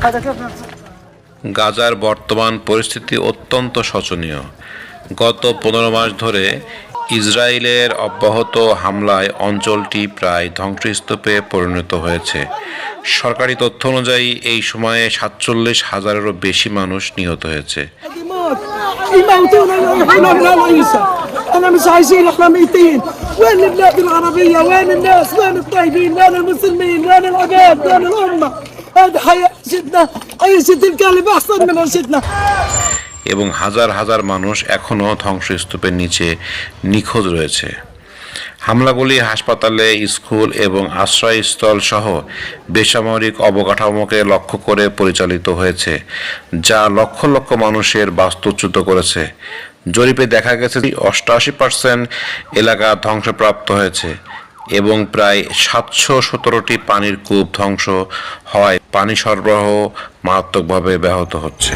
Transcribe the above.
هذا كيف গাজার বর্তমান পরিস্থিতি অত্যন্ত শোচনীয় গত পনেরো মাস ধরে ইসরায়েলের অব্যাহত হামলায় অঞ্চলটি প্রায় ধ্বংসস্তূপে পরিণত হয়েছে সরকারি তথ্য অনুযায়ী এই সময়ে সাতচল্লিশ হাজারেরও বেশি মানুষ নিহত হয়েছে موت يموتونا يروحونا من العيسى انا مش عايشين احنا ميتين وين البلاد العربيه وين الناس وين الطيبين وين المسلمين وين العباد وين الامه এবং হাজার হাজার মানুষ এখনও ধ্বংসস্তূপের নিচে নিখোঁজ রয়েছে। হামলাগুলি হাসপাতালে, স্কুল এবং আশ্রয়স্থল সহ বেসামরিক অবকাঠামোকে লক্ষ্য করে পরিচালিত হয়েছে, যা লক্ষ লক্ষ মানুষের বাস্তুচ্যুত করেছে। জরিপে দেখা গেছে অষ্টআশি পার্সেন্ট এলাকা ধ্বংসপ্রাপ্ত হয়েছে। এবং প্রায় সাতশো সতেরোটি পানির কূপ ধ্বংস হওয়ায় পানি সরবরাহ মারাত্মকভাবে ব্যাহত হচ্ছে।